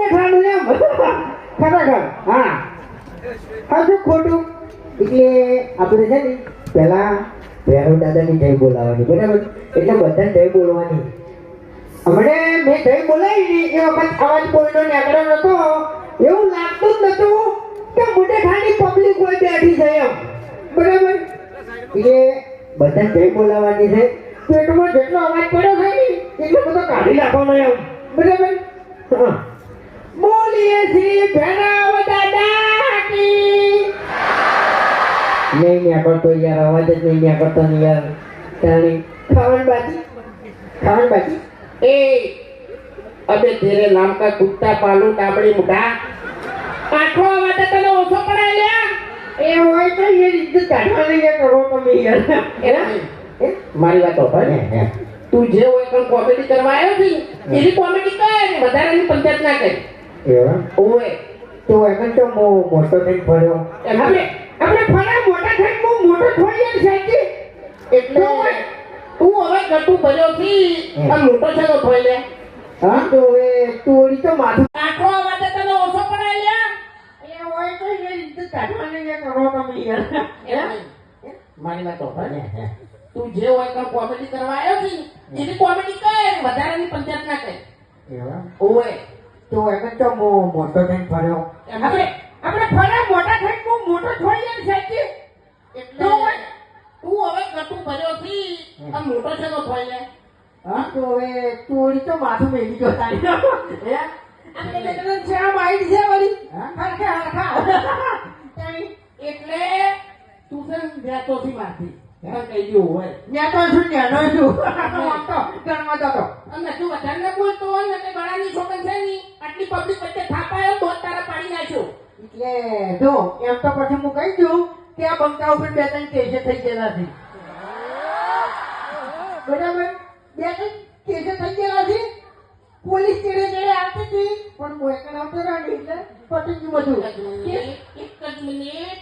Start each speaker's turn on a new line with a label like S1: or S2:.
S1: બેઠાનું એમ. ખરેખર હા. હા શું ખોટું. એટલે આપણે છે ને પહેલા ભૈરવ દાદાની જય બોલાવવાની, બરાબર? એટલે બધાને જય બોલવાની. હમણે મેં જય બોલાવી એ વખત અવાજ કોઈનો નીકળ્યો નતો એવું લાગતું જ કે મોટે ખાલી પબ્લિક હોય બેઠી છે બરાબર? એટલે બધાને જય બોલાવવાની છે. પેટમાં જેટલો અવાજ પડ્યો છે એટલો બધો કાઢી નાખવાનો એમ. બરાબર? હા. નહીં ન્યા કરતો યાર અવાજ જ નહીં ન્યા કરતો ને યાર. તાણી. ખાવણ બાજી ખાવણ બાજી
S2: એ અબે તેરે લામકા કુત્તા પાલું કાબડી મુકા પાછો અવાજ તને ઓછો પડાય લે.
S1: એ હોય તો એ ઇજ્જત કાઢવાની કે કરો તમે યાર.
S2: મારી વાત હોય ને? તું જે હોય પણ કોમેડી કરવા આવ્યો છે. એની કોમેડી કરે વધારાની પંચાયત ના કરે.
S1: એવા?
S2: ઓય
S1: તો એમ તો મો મોટો થઈને ફર્યો. આપણે આપણે ફરા મોટા થઈને મો મોટો થઈ યાર સાચી
S2: એટલે તું હવે ભર્યો છી મોટો તો લે.
S1: હા? તો તુડી તો માથું
S2: તને ઓછો પડાય લ્યા
S1: એ હોય તો એ રીતે કાઢવાની કરો તમે યાર.
S2: મારી વાત હોભળ ને? તું જે હોય પણ કોમેડી કરવા આવ્યો છે એની કોમેડી કર વધારાની પંચાયત ના કર.
S1: એવા?
S2: ઓય
S1: તો એમ તો મો મોટો થઈને ફર્યો. આપણે આપણે ફર્યા મોટા થઈને મો મોટો થઈ યાર સાચી
S2: એટલે તું હવે કટું ભર્યો છી આ મોટો છે તો થોય લે
S1: હા તો હવે તું તો માથું મેલી ગયો તારી હે? આપણે તો શરમ આવી છે વળી. હરખા હરખા.
S2: એટલે તું છે ને થી માથી
S1: ન્યા તો શું ન્યાનો છું. તો ગણવા તો તો
S2: અને તું વધારે ન બોલતો હોય ને તે ગળાની છોકન છે ની આટલી પબ્લિક વચ્ચે થાપાયો તો તારા પાડી નાખ્યો.
S1: એટલે જો એમ તો પછી હું કહી દઉં કે આ બંકા ઉપર બે ત્રણ કેસે થઈ ગયેલા છે. બરાબર? બે ત્રણ કેસે થઈ ગયેલા છે. પોલીસ ચેડે તેડે આવતી હતી પણ બોયકણ આવતો રહ્યો એટલે પતી ગયું બધું
S2: એક જ મિનિટ.